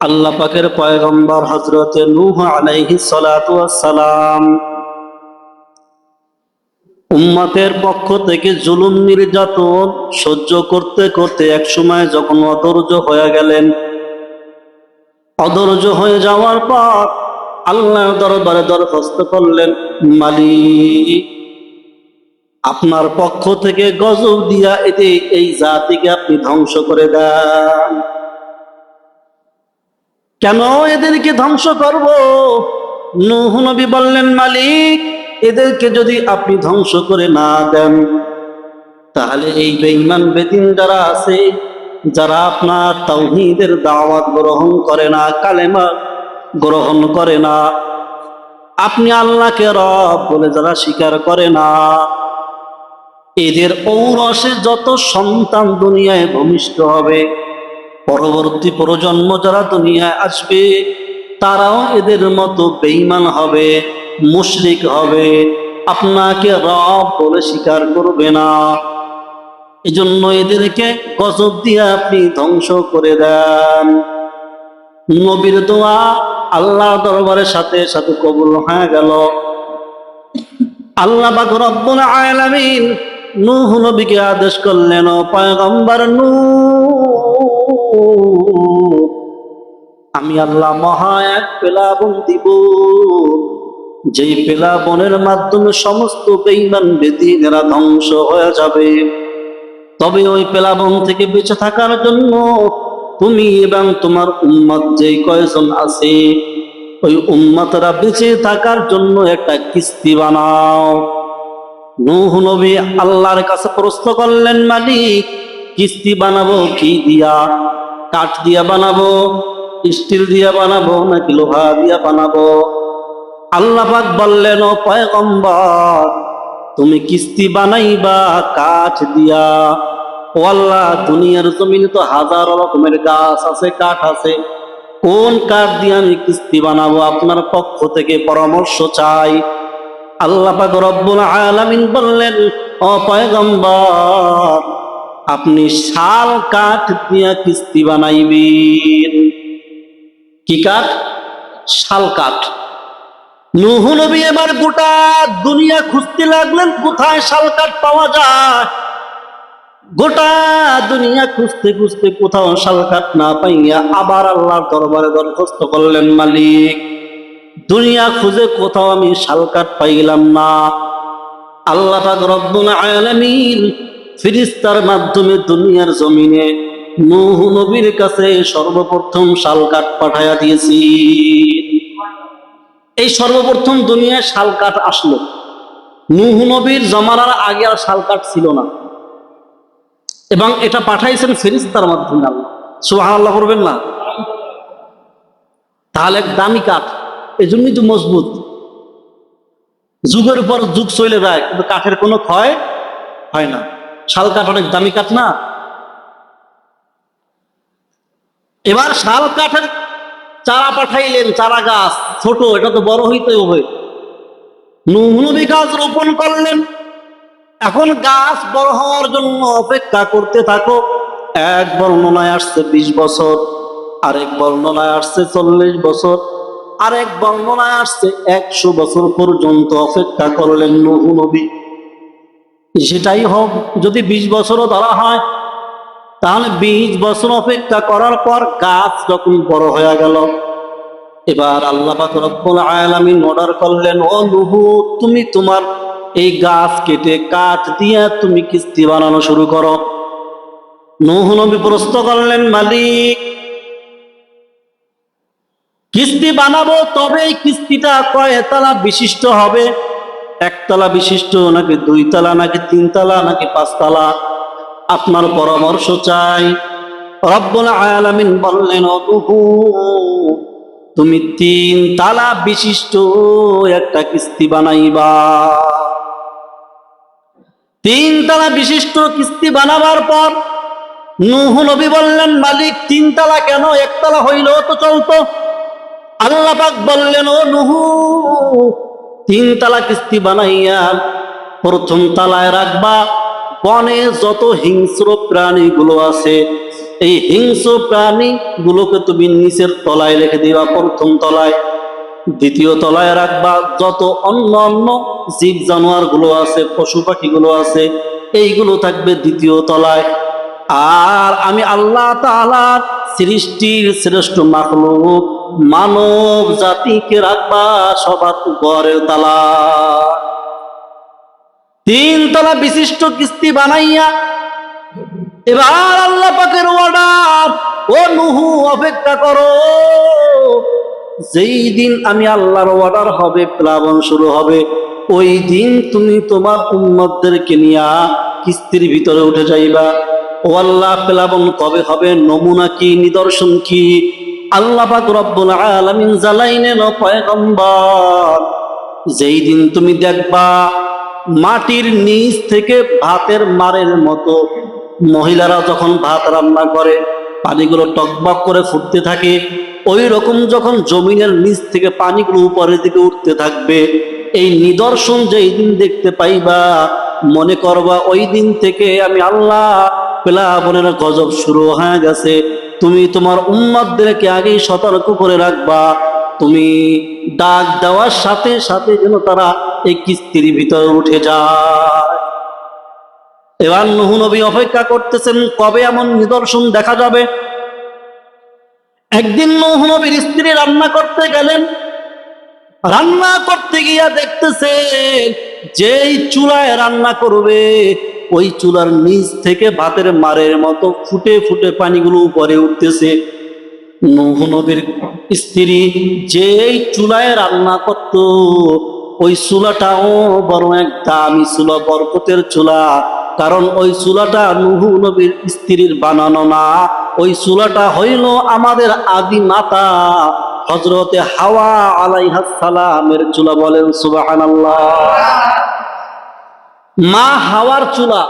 আল্লাহ পাকের পয়গম্বর হজরতে নূহ আলাইহি সালাতু সালাম উম্মতের পক্ষ থেকে জুলুম নির্যাতন সহ্য করতে করতে এক সময় যখন অধৈর্য হয়ে গেলেন, অধৈর্য হয়ে যাওয়ার পর আল্লাহ দরবারে দরখাস্ত করলেন, মালিক, আপনার পক্ষ থেকে গজব দিয়া এতে এই জাতিকে আপনি ধ্বংস করে দেন। কেন এদেরকে ধ্বংস করব? নূহ নবী বললেন, মালিক, এদেরকে যদি আপনি ধ্বংস করে না দেন, তাহলে এই বেঈমান বেদিন যারা আছে, যারা আপনার তাওহীদের দাওয়াত গ্রহণ করে না, কালেমা গ্রহণ করে না, আপনি আল্লাহকে রব বলে যারা স্বীকার করে না, এদের ঔরসে যত সন্তান দুনিয়ায় ভূমিষ্ঠ হবে পরবর্তী প্রজন্ম যারা দুনিয়ায় আসবে, তারাও এদের মতো বেঈমান হবে, মুশরিক হবে। আপনাকে রব বলে স্বীকার করবে না। এজন্য এদেরকে গজব দিয়ে আপনি ধ্বংস করে দেন। নবীর দোয়া আল্লাহ দরবারের সাথে সাথে কবুল হয়ে গেল। আল্লাহ পাক রব্বুল আলামিন নূহ নবীকে আদেশ করলেন, ও পয়গম্বর নূহ। আমি আল্লাহ মহা এক পেলাবন দিব, যেই পেলাবনের মাধ্যমে সমস্ত বেঈমান বেদিনেরা ধ্বংস হয়ে যাবে। তবে ওই পেলাবন থেকে বেঁচে থাকার জন্য তুমি এবং তোমার উম্মত যেই কয়জন আছে, ওই উম্মতরা বেঁচে থাকার জন্য একটা কিস্তি বানাও। নূহ নবী আল্লাহর কাছে প্রশ্ন করলেন, মালিক, কিস্তি বানাবো কি দিয়া? কাঠ দিয়া বানাবো? স্টিল দিয়া বানাবো নাকি লোহা দিয়া বানাবো? আল্লাহ পাক বললেন, ও পয়গম্বর, তুমি কিস্তি বানাইবা, কাঠ দিয়া। ও আল্লাহ, দুনিয়ার জমিনে তো হাজার রকমের গাছ আছে, কাঠ আছে। কোন কাঠ দিয়ে আমি কিস্তি বানাবো? আপনার পক্ষ থেকে পরামর্শ চাই। আল্লাহ রব্বুল আলামিন বললেন, ও পয়গম্বর, আপনি শাল কাঠ দিয়া কিস্তি বানাইবেন কি কাঠ? শাল কাঠ। নুহ নবী এবার গোটা দুনিয়া খুঁজতে লাগলেন, কোথায় শাল কাঠ পাওয়া যায়? গোটা দুনিয়া খুঁজতে খুঁজতে কোথাও শাল কাঠ না পাইয়া আবার আল্লাহর দরবারে দরখাস্ত করলেন মালিক। দুনিয়া খুঁজে কোথাও আমি শাল কাঠ পাইলাম না। আল্লাহ রব্বুল আলামিন ফিরিস্তার মাধ্যমে দুনিয়ার জমিনে নূহ নবীর কাছে সর্বপ্রথম শাল কাঠ পাঠাইয়া দিয়েছি। এই সর্বপ্রথম দুনিয়ায় শাল কাঠ আসলো। নূহ নবীর জমানার আগে আর শাল কাঠ ছিল না। এবং এটা পাঠাইছেন ফেরিস্তার মাধ্যমে আল্লাহ। সুহান আল্লাহ করবেন না? তাহলে এক দামি কাঠ এই জন্যই তো মজবুত। যুগের উপর যুগ চলে যায়, কিন্তু কাঠের কোনো ক্ষয় হয় না। শাল কাঠ অনেক দামি কাঠ না? এবার শাল কাঠের চারা পাঠাইলেন, চারা গাছ, ছোট, এটা তো বড় হইতে হবে। নবী গাছ রোপণ করলেন। এখন গাছ বড় হওয়ার জন্য অপেক্ষা করতে থাকো। এক বর্ণনায় আসছে বিশ বছর, আরেক বর্ণনায় আসছে চল্লিশ বছর, আরেক বর্ণনায় আসছে একশো বছর পর্যন্ত অপেক্ষা করলেন নবী। সেটাই হোক, যদি বিশ বছরও ধরা হয় তাহলে বিশ বছর অপেক্ষা করার পর গাছ যখন বড় হয়ে গেল, এবার আল্লাহ অর্ডার করলেন, ও নুহু, তুমি তোমার এই গাছ কেটে কাঠ দিয়ে তুমি কিস্তি বানানো শুরু করো। নূহ নবী প্রস্ত করলেন, মালিক, কিস্তি বানাবো তবে এই কিস্তিটা কয়তলা বিশিষ্ট হবে? একতলা বিশিষ্ট নাকি দুইতলা নাকি তিনতলা নাকি পাঁচতলা? আপনার পরামর্শ চাই। রব্বুল আলামিন বললেন তুমি তিন তালা বিশিষ্ট একটা কিস্তি বানাইবা। তিন তালা বিশিষ্ট কিস্তি বানাবার পর নুহ নবী বললেন, মালিক, তিন তালা কেন? একতলা হইল তো চলতো। আল্লাহ পাক বললেন, ও নুহু, তিন তালা কিস্তি বানাইয়া প্রথম তালায় রাখবা। বনে যত হিংস্র প্রাণীগুলো আছে, এই হিংস্র প্রাণী গুলোকে তুমি নিচের তলায় রেখে দিবা, প্রথম তলায়। দ্বিতীয় তলায় রাখবা। যত অন্য অন্য জীব জানোয়ারগুলো আছে পশু পাখি গুলো আছে, এইগুলো থাকবে দ্বিতীয় তলায়। আর আমি আল্লাহ তাআলার সৃষ্টির শ্রেষ্ঠ মাখলুক, মানব জাতিকে রাখবা সবার উপরের তালা তিন তলা বিশিষ্ট কিস্তি বানাইয়া এবার আল্লাহ পাকের অর্ডার ও নুহু, অপেক্ষা করো। যেই দিন আমি আল্লাহর অর্ডার হবে, প্লাবন শুরু হবে, ওই দিন তুমি তোমার উম্মতদেরকে নিয়া কিস্তির ভিতরে উঠে যাইবা। ও আল্লাহ, প্লাবন কবে হবে? নমুনা কি? নিদর্শন কি? আল্লাহ পাক রব্বুল আলামিন জালাইনেন পয়গম্বর, যেই দিন তুমি দেখবা মাটির নিচ থেকে ভাতের মারের মতো। মহিলারা যখন ভাত রান্না করে, পানিগুলো টকবক করে ফুটতে থাকে ওই রকম যখন জমিনের নিচ থেকে পানিগুলো উপরের দিকে উঠতে থাকবে, এই নিদর্শন যেই দিন দেখতে পাইবা, মনে করবা ওই দিন থেকে আমি আল্লাহ প্লাবনের গজব শুরু হয়ে গেছে। তুমি তোমার উম্মাদদেরকে আগেই সতর্ক করে রাখবা। তুমি ডাক দেওয়ার সাথে সাথে যেন তারা এই কিস্তির ভিতরে উঠে যায়। এবার নুহু নবী অপেক্ষা করতেছেন, কবে এমন নিদর্শন দেখা যাবে? একদিন নবীর স্ত্রী রান্না করতে গেলেন। রান্না করতে গিয়া দেখতেছে যেই চুলায় রান্না করবে, ওই চুলার নিচ থেকে ভাতের মারের মতো ফুটে ফুটে পানিগুলো উপরে উঠতেছে। নবীর স্ত্রী যেই চুলায় রান্না করত ওই চুলাটাও বড় এক দামি চুলা, বরকতের চুলা। কারণ ওই চুলাটা নুহু নবীর স্ত্রীর বানানো না। ওই চুলাটা হইল আমাদের আদি মাতা হজরতে হাওয়া আলাইহাস সালামের চুলা বলেন সুবহানাল্লাহ। মা হাওয়ার চুলা,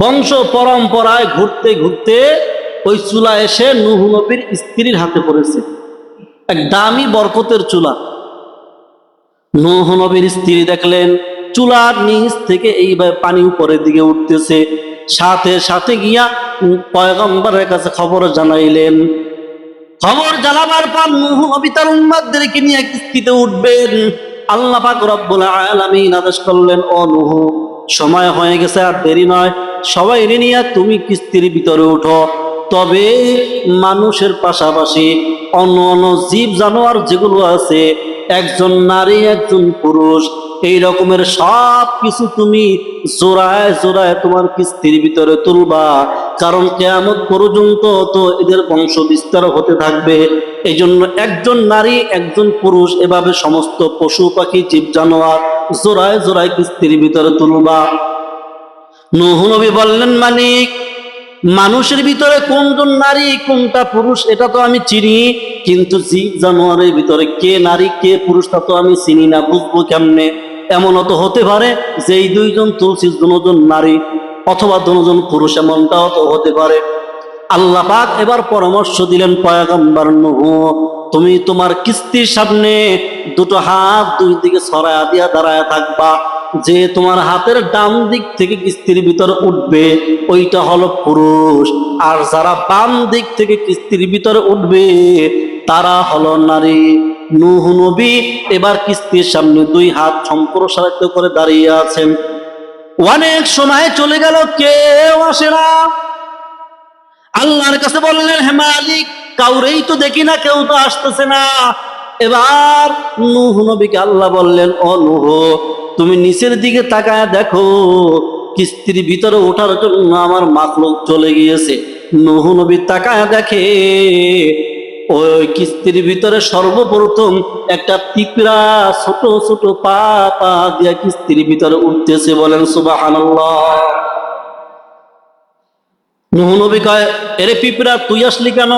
বংশ পরম্পরায় ঘুরতে ঘুরতে ওই চুলা এসে নুহু নবীর স্ত্রীর হাতে পড়েছে। এক দামি বরকতের চুলা। নুহ নবীর স্ত্রী দেখলেন, চুলার নিচ থেকে এইভাবে পানি উপরের দিকে উঠতেছে। সাথে সাথে গিয়া পয়গম্বরের কাছে খবর জানাইলেন। খবর জানাবার পর নুহ নবী তার উম্মাদদেরকে নিয়ে কিস্তিতে উঠবেন। আল্লাহ পাক রব্বুল আলামিন আদেশ করলেন, ও নুহ, সময় হয়ে গেছে আর দেরি নয়। সবাই নিয়ে তুমি কিস্তির ভিতরে উঠো। তবে মানুষের পাশাপাশি অন্য অন্য জীব জানোয়ার যেগুলো আছে একজন নারী, একজন পুরুষ, এই রকমের সব কিছু তুমি জোড়ায় জোড়ায় তোমার কিস্তির ভিতরে তুলবা। কারণ কেয়ামত পর্যন্ত তো এদের বংশ বিস্তার হতে থাকবে। এই জন্য একজন নারী, একজন পুরুষ, এভাবে সমস্ত পশু পাখি জীব জানোয়ার জোড়ায় জোড়ায় কিস্তির ভিতরে তুলবা। নবী বললেন, মানিক, মানুষের ভিতরে কোনজন নারী, কোনটা পুরুষ, এটা তো আমি চিনি। কিন্তু জীব জানোয়ারের ভিতরে কে নারী, কে পুরুষ তা তো আমি চিনি না, বুঝব কেমনে? এমন তো হতে পারে যে এই দুইজন তুলসী দুজন নারী অথবা দুজন পুরুষ, এমনটাও তো হতে পারে। আল্লাহ পাক এবার পরামর্শ দিলেন, পয়াগম্বর নূহ, তুমি তোমার কিস্তির সামনে দুটো হাত দুই দিকে ছড়ায়া দিয়া দাঁড়ায় থাকবা। যে তোমার হাতের ডান দিক থেকে কিস্তির ভিতর উঠবে, ওইটা হলো পুরুষ। আর যারা বাম দিক থেকে কিস্তির ভিতরে উঠবে তারা হলো নারী। নূহ নবী এবার কিস্তির সামনে দুই হাত সম্প্রসারিত করে দাঁড়িয়ে আছেন। অনেক সময় চলে গেল, কেউ আসে না। আল্লাহর কাছে বললেন, হে মালিক, কাউরেই তো দেখি না, কেউ তো আসতেছে না। এবার নুহ নবীকে আল্লাহ বললেন, ও নুহ, তুমি নিচের দিকে তাকায় দেখো, কিস্তির ভিতরে ওঠার জন্য আমার মাতলোক চলে গিয়েছে। নুহ নবী তাকায় দেখে ওই কিস্তির ভিতরে সর্বপ্রথম একটা পিঁপড়া ছোট ছোট পা পা দিয়া কিস্তির ভিতরে উঠতেছে বলেন, সুবহানাল্লাহ। নুহ নবী কয়, এরে পিঁপড়া, তুই আসলি কেন?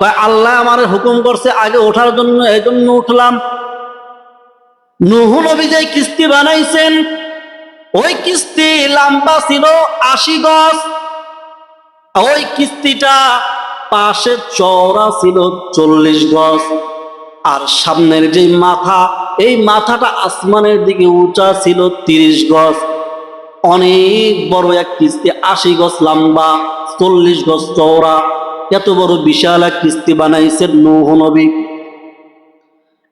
কয়, আল্লাহ আমার হুকুম করছে, আগে ওঠার জন্য এই জন্য উঠলাম। নুহ নবী কিস্তি বানাইছেন, ওই কিস্তি লম্বা ছিল আশি গজ। ওই কিস্তিটা পাশে চওড়া ছিল চল্লিশ গজ। আর সামনের যে মাথা, এই মাথাটা আসমানের দিকে উঁচা ছিল তিরিশ গজ। অনেক বড় এক কিস্তি, আশি গজ লম্বা, চল্লিশ গজ চওড়া। এত বড় বিশাল এক কিস্তি বানাইছেন নৌহ নবী।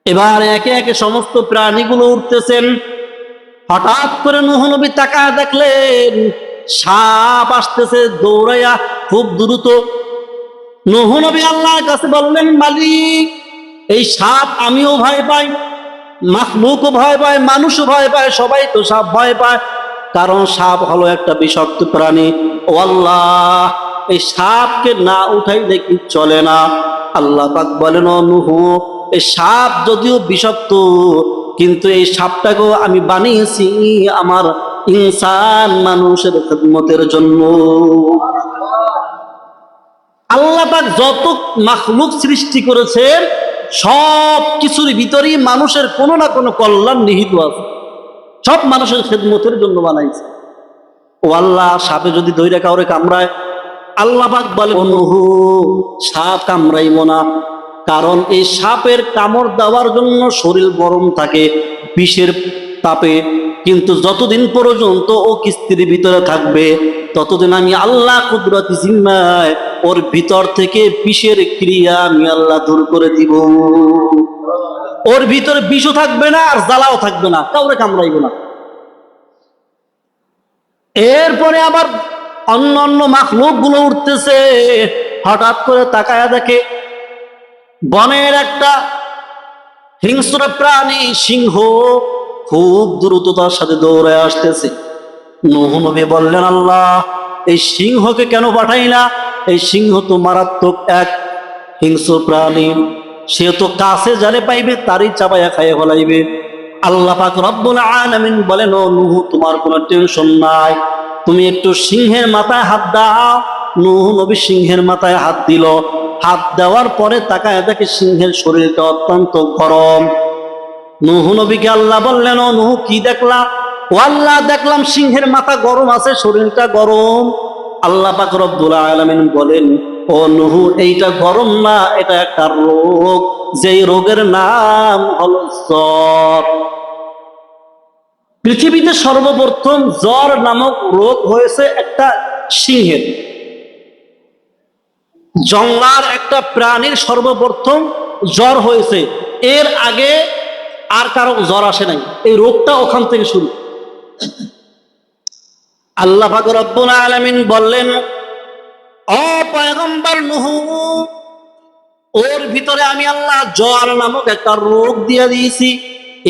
এবার একে একে সমস্ত প্রাণীগুলো উঠতেছেন। হঠাৎ করে নবী তাকায় দেখলেন, সাপ আসতেছে দৌড়াইয়া খুব দ্রুত নবী আল্লাহর কাছে বললেন, মালিক, এই সাপ আমিও ভয় পাই, মাখলুকও ভয় পায়, মানুষও ভয় পায়, সবাই তো সাপ ভয় পায়। কারণ সাপ হলো একটা বিষাক্ত প্রাণী। ও আল্লাহ, এই সাপকে না উঠাই দেখি চলে না। আল্লাহ পাক বলেন নুহু, এই সাপ যদিও বিষাক্ত, কিন্তু এই সাপটাকেও আমি বানিয়েছি আমার ইনসান মানুষের খেদমতের জন্য। আল্লাহ পাক যত মাখলুক সৃষ্টি করেছেন, সব কিছুর ভিতরেই মানুষের কোনো না কোনো কল্যাণ নিহিত আছে। সব মানুষের খেদমতের জন্য বানাইছে। ও আল্লাহ, সাপে যদি দইরা কাউরে কামড়ায়, আল্লাহ পাক বলে অনুহু সাপ কামড়াইব না। কারণ এই সাপের কামড় দেওয়ার জন্য শরীর গরম থাকে, বিষের তাপে। কিন্তু যতদিন পর্যন্ত ও কিস্তির ভিতরে থাকবে, ততদিন আমি আল্লাহ কুদরতি জিম্মায় ওর ভিতর থেকে বিষের ক্রিয়া আমি আল্লাহ দূর করে দিব। ওর ভিতরে বিষও থাকবে না, আর জ্বালাও থাকবে না, কাউরে কামড়াইবে না। এরপরে আবার অন্য অন্য মাখলুকগুলো উঠতেছে, হঠাৎ করে তাকায়া দেখে বনের একটা হিংস্র প্রাণী সিংহ খুব দ্রুততার সাথে দৌড়ে আসতেছে। নবী বললেন, আল্লাহ, এই সিংহকে কেন পাঠাই না এই সিংহ তো মারাত্মক এক হিংস্র প্রাণী। সে তো কাছে জানে পাইবে, তারই চাপাইয়া খাইয়া ফলাইবে। আল্লাহ পাক রব্বুল আলামিন বলেন, ও নূহ, তোমার কোনো টেনশন নাই। তুমি একটু সিংহের মাথায় হাত দাও। নূহ নবী সিংহের মাথায় হাত দিল। হাত দেওয়ার পরে তাকায় দেখে সিংহের শরীরটা অত্যন্ত গরম। নুহ নবীকে আল্লাহ বললেন, ও নুহ, কি দেখলা? ও আল্লাহ, দেখলাম সিংহের মাথা গরম আছে, শরীরটা গরম। আল্লাহ পাক বলেন, ও নুহু, এইটা গরম না, এটা একটা রোগ। যেই রোগের নাম হল জ্বর। পৃথিবীতে সর্বপ্রথম জ্বর নামক রোগ হয়েছে একটা সিংহের জঙ্গলার একটা প্রাণীর সর্বপ্রথম জ্বর হয়েছে। এর আগে আর কারও জ্বর আসে নাই। এই রোগটা ওখান থেকে শুরু। আল্লাহ পাক রব্বুল আলামিন বললেন, ও পয়গম্বর নুহু, ওর ভিতরে আমি আল্লাহ জ্বর নামক একটা রোগ দিয়ে দিয়েছি।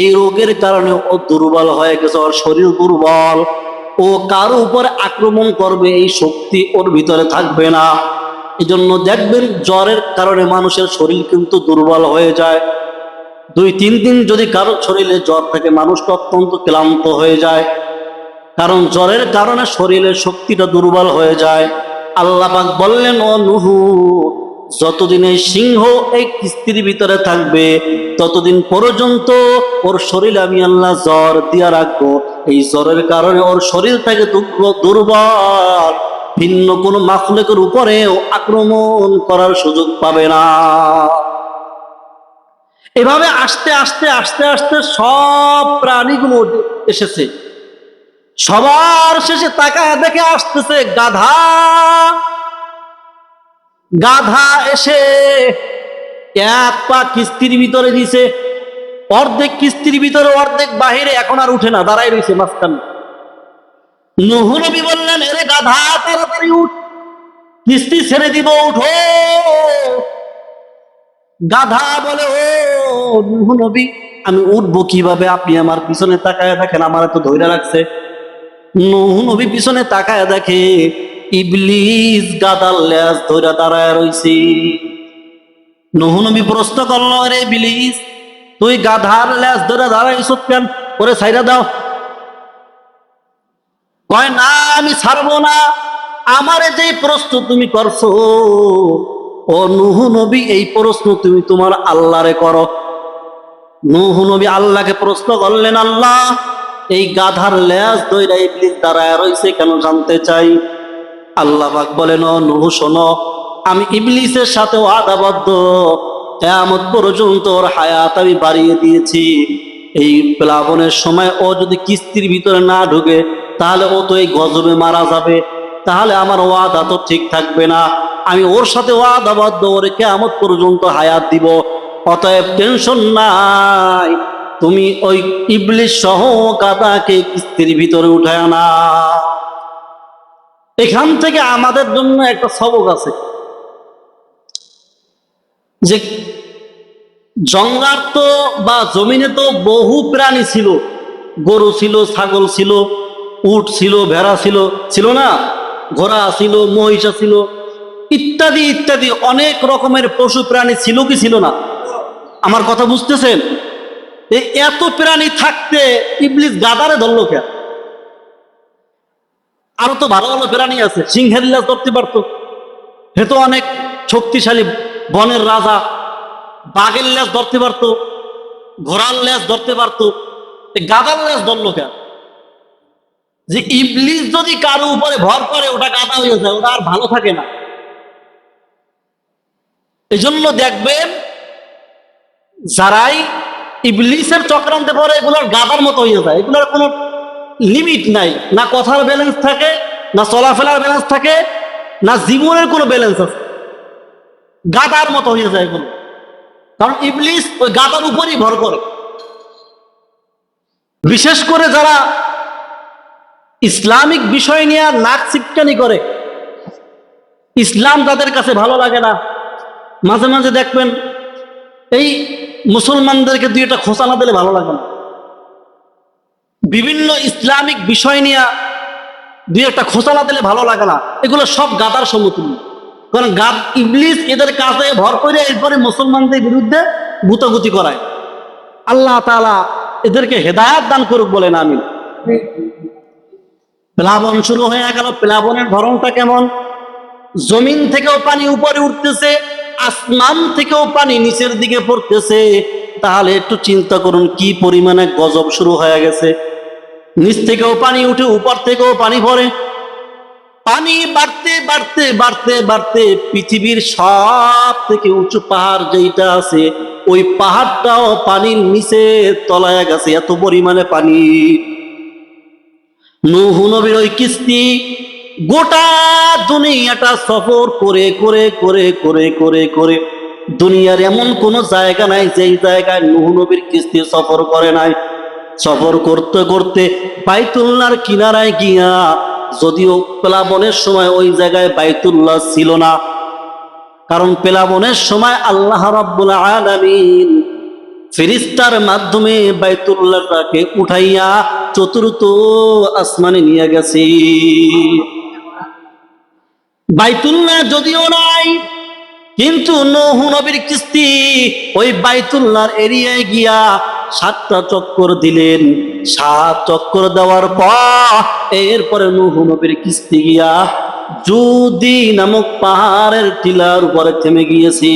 এই রোগের কারণে ও দুর্বল হয়ে গেছে, ওর শরীর দুর্বল। ও কারও উপরে আক্রমণ করবে, এই শক্তি ওর ভিতরে থাকবে না। এই জন্য দেখবেন জ্বরের কারণে মানুষের শরীর কিন্তু দুর্বল হয়ে যায়। দুই, তিন দিন যদি কারও শরীরে জ্বর থাকে, মানুষটা অত্যন্ত ক্লান্ত হয়ে যায়। কারণ জ্বরের কারণে শরীরের শক্তিটা দুর্বল হয়ে যায়। আল্লাহ পাক বললেন, ও নুহু, যতদিন এই সিংহ এই কিস্তির ভিতরে থাকবে, ততদিন পর্যন্ত ওর শরীরে আমি আল্লাহ জ্বর দিয়া রাখব। এই জ্বরের কারণে ওর শরীর থেকে দুর্ব- দুর্বল। ভিন্ন কোনো মাখলুকের উপরেও আক্রমণ করার সুযোগ পাবে না। এভাবে আস্তে আস্তে আস্তে আস্তে সব প্রাণীগুলো এসেছে। সবার শেষে তাকায় দেখে আসতেছে গাধা। গাধা এসে এক পা কিস্তির ভিতরে দিছে, অর্ধেক কিস্তির ভিতরে, অর্ধেক বাহিরে, এখন আর উঠে না দাঁড়াই রয়েছে মাঝখানে। নুহ নবী বললেন, এরে গাধা, তাড়াতাড়ি উঠ, কিস্তি ছেড়ে দিব, উঠো গাধা বলে, ও নবী, আমি উঠবো কীভাবে? আপনি আমার পিছনে তাকায় দেখেন, আমার তো ধৈর্য লাগছে। নুহ নবী পিছনে তাকায় দেখে, ইবলিস গাদার ল্যাস ধৈর্য দাঁড়ায় রইছি। নুহ নবী প্রশ্ন করল রে ইবলিস, তুই গাধার ল্যাস ধরে দাঁড়াইছ কেন? করে সাইরা দাও। কয়, না, আমি ছাড়বো না। আমারে যে প্রশ্ন তুমি করছ, ও নুহু নবী, এই প্রশ্ন তুমি তোমার আল্লাহরে করো। নুহু নবী আল্লাহকে প্রশ্ন করলেন, আল্লাহ এই গাধার ল্যাস দইরা ইবলিস দাঁড়ায় রয়েছে কেন জানতে চাই? আল্লাহ পাক বলেন নুহু, শোনো, আমি ইবলিসের সাথে আদাবদ্ধ। কেয়ামত পর্যন্ত ওর হায়াত আমি বাড়িয়ে দিয়েছি। এই প্লাবনের সময় ও যদি কিস্তির ভিতরে না ঢুকে, তাহলে ও তো এই গজবে মারা যাবে। তাহলে আমার ওয়াদা তো ঠিক থাকবে না। আমি ওর সাথে ওয়াদাবদ্ধ, ওরে কেমন পর্যন্ত হায়াত দিব। অতএব টেনশন নাই। তুমি ওই ইবলিশ সহ কাদাকে কিস্তির ভিতরে উঠায় না এখান থেকে আমাদের জন্য একটা সবক আছে। যে জঙ্গলার তো বা জমিনে তো বহু প্রাণী ছিল। গরু ছিল, ছাগল ছিল, উট ছিল, ভেড়া ছিল ছিল না? ঘোড়া ছিল, মহিষা ছিল। ইত্যাদি ইত্যাদি অনেক রকমের পশু প্রাণী ছিল কি ছিল না? আমার কথা বুঝতেছেন? এই এত প্রাণী থাকতে ইবলিস গাদারে ধরলো কেন? আরও তো ভালো ভালো প্রাণী আছে সিংহের লেজ ধরতে পারতো। হে তো অনেক শক্তিশালী বনের রাজা, বাঘের লেজ ধরতে পারতো, ঘোড়ার লেজ ধরতে পারতো। গাদার লেজ ধরলো কেন? যে ইবলিস যদি কারও উপরে ভর করে, ওটা গাদা হয়ে যায়, ওটা আর ভালো থাকে না। এজন্য দেখবেন, যারাই ইবলিসের চক্রান্তে পরে এগুলোর গাদার মতো হয়ে যায়। এগুলোর কোনো লিমিট নাই। না কথার ব্যালেন্স থাকে, না চলাফেরার ব্যালেন্স থাকে, না জীবনের কোনো ব্যালেন্স আছে। গাদার মতো হয়ে যায় এগুলো। কারণ ইবলিস ওই গাদার উপরই ভর করে। বিশেষ করে যারা ইসলামিক বিষয় নিয়ে নাক চিপকানি করে, ইসলাম তাদের কাছে ভালো লাগে না। মাঝে মাঝে দেখবেন, এই মুসলমানদেরকে দুই একটা খোঁচা না দিলে ভালো লাগে না। বিভিন্ন ইসলামিক বিষয় নিয়ে দুই একটা খোঁচা না দিলে ভালো লাগে না। এগুলো সব গাদার সমতুল্য। কারণ গাদ, ইবলিস এদের কাছে ভর করে এরপরে মুসলমানদের বিরুদ্ধে গুতাগুতি করায়। আল্লাহ তাআলা এদেরকে হেদায়াত দান করুক বলেন আমি প্লাবন শুরু হয়ে গেল। প্লাবনের ধরনটা কেমন? জমিন থেকেও পানি উপরে উঠতেছে। আসমান থেকেও পানি নিচের দিকে পড়তেছে, তাহলে একটু চিন্তা করুন, কি পরিমাণে গজব শুরু হয়ে গেছে। নিচ থেকেও পানি উঠে, উপর থেকেও পানি পড়ে। পানি বাড়তে বাড়তে বাড়তে বাড়তে পৃথিবীর সব থেকে উঁচু পাহাড় যেটা আছে, ওই পাহাড়টাও পানির নিচে তলায় গেছে, এত পরিমাণে পানি। নবীর ওই কিস্তি গোটা দুনিয়াটা সফর করে করে করে করে করে করে। দুনিয়ার এমন কোন জায়গা নাই, যেই জায়গায় নূহ নবীর কিস্তি সফর করে নাই। সফর করতে করতে বাইতুল্লাহর কিনারায় গিয়া যদিও প্লাবনের সময় ওই জায়গায় বাইতুল্লাহ ছিল না, কারণ প্লাবনের সময় আল্লাহ রাব্বুল আলামিন ফেরিস্তার মাধ্যমে বাইতুল্লাহটাকে উঠাইয়া চতুর্থ আসমানে নিয়ে গেছে। বাইতুল্লাহ যদিও নাই, কিন্তু নহু নবীর কিস্তি ওই বাইতুল্লাহর এরিয়ায় গিয়া সাতটা চক্কর দিলেন। সাত চক্কর দেওয়ার পর এরপরে নহু নবীর কিস্তি গিয়া জুদি নামক পাহাড়ের টিলার উপরে থেমে গিয়েছি।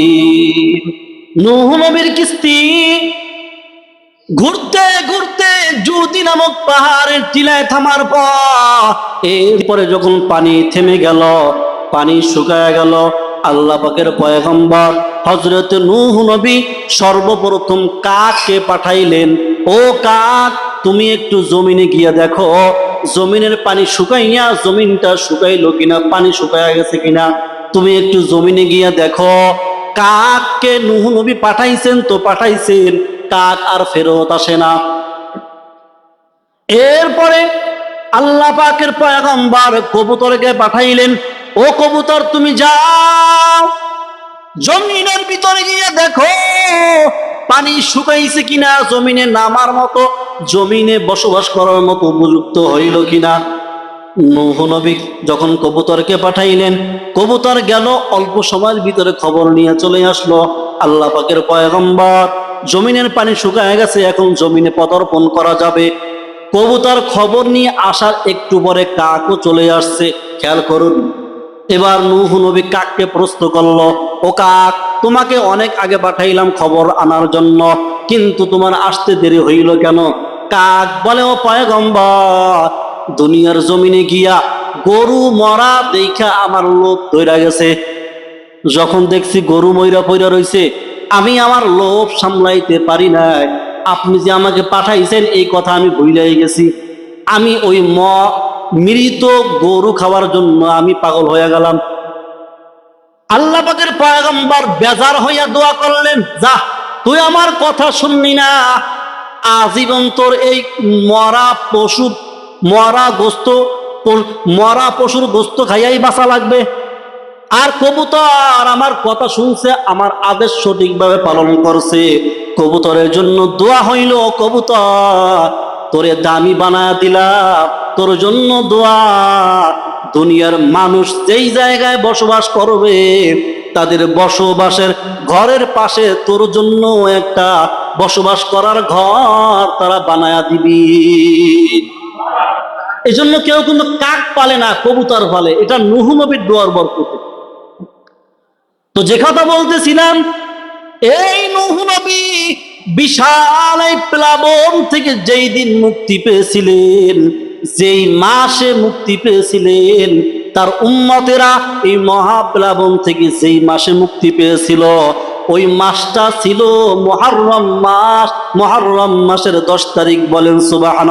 নহু নবীর কিস্তি ঘুরতে ঘুরতে জুদি নামক পাহাড়ের টিলায় থামার পর এরপরে যখন পানি থেমে গেল পানি শুকায় গেল। আল্লাহ পাকের পয়গম্বর হজরত নূহ নবী সর্বপ্রথম কাককে পাঠাইলেন, ও কাক, তুমি একটু জমিনে গিয়ে দেখো, জমিনের পানি শুকাইয়া জমিনটা শুকাইলো কিনা, পানি শুকাইয়া গেছে কিনা, তুমি একটু জমিনে গিয়ে দেখো। কাককে নূহ নবী পাঠাইছেন, তো পাঠাইছেন, কাক আর ফেরত আসে না। এরপরে আল্লাহ পাকের পয়গম্বর কবুতরকে পাঠাইলেন ও কবুতর, তুমি যাও। জমিনের ভিতরে গিয়ে দেখো, পানি শুকাইছে কিনা, জমিনে নামার মতো, জমিনে বসবাস করার মতো উপযুক্ত হইল কিনা। নূহ নবী যখন কবুতরকে পাঠাইলেন, কবুতর গেল, অল্প সময়ের ভিতরে খবর নিয়ে চলে আসলো আল্লাহ পাকের পয়গম্বর। জমিনের পানি শুকায় গেছে, এখন জমিনে পদার্পণ করা যাবে। কবুতর খবর নিয়ে আসার একটু পরে কাকও চলে আসছে, খেয়াল করুন। এবার নূহ নবী কাককে প্রশ্ন করল, ও কাক, তোমাকে অনেক আগে পাঠাইলাম খবর আনার জন্য, কিন্তু তোমার আসতে দেরি হইল কেন? কাক বলে, ও পয়গম্বর, দুনিয়ার জমিনে গিয়া গরু মরা দেখা আমার লোভ তৈরা গেছে। যখন দেখছি গরু ময়রা পইরা রইছে, আমি আমার লোভ সামলাইতে পারি নাই। আপনি যে আমাকে পাঠাইছেন, এই কথা আমি ভুলাই গেছি। আমি ওই মৃত গরু খাওয়ার জন্য আমি পাগল হয়ে গেলাম। আল্লাহ পাকের পয়গম্বর বেজার হইয়া দোয়া করলেন, যা, তুই আমার কথা শুনলি না। আজীবন তোর এই মরা পশু, মরা গোস্ত, মরা পশুর গোস্ত খাইয়াই বাঁচা লাগবে। আর কবুতর আমার কথা শুনছে, আমার আদেশ সঠিকভাবে পালন করছে। কবুতরের জন্য দোয়া হইল, কবুতর তোরে দামি বানায় দিলাম। তোর জন্য দোয়া। দুনিয়ার মানুষ যেই জায়গায় বসবাস করবে, তাদের বসবাসের ঘরের পাশে তোর জন্য একটা বসবাস করার ঘর তারা বানায়া দিবি। এই জন্য কেউ কিন্তু কাক পালে না, কবুতর পালে। এটা নুহু নবীর দোয়ার বরকতে। তো যে কথা বলতেছিলাম, এই নুহু নবী বিশাল প্লাবন থেকে যেই দিন মুক্তি পেয়েছিলেন, যেই মাসে মুক্তি পেয়েছিলেন, তার উম্মতেরা এই মহাপ্লাবন থেকে যেই মাসে মুক্তি পেয়েছিল, ওই মাসটা ছিল মহারম মাস। মহারম মাসের দশ তারিখ বলেন সুবাহান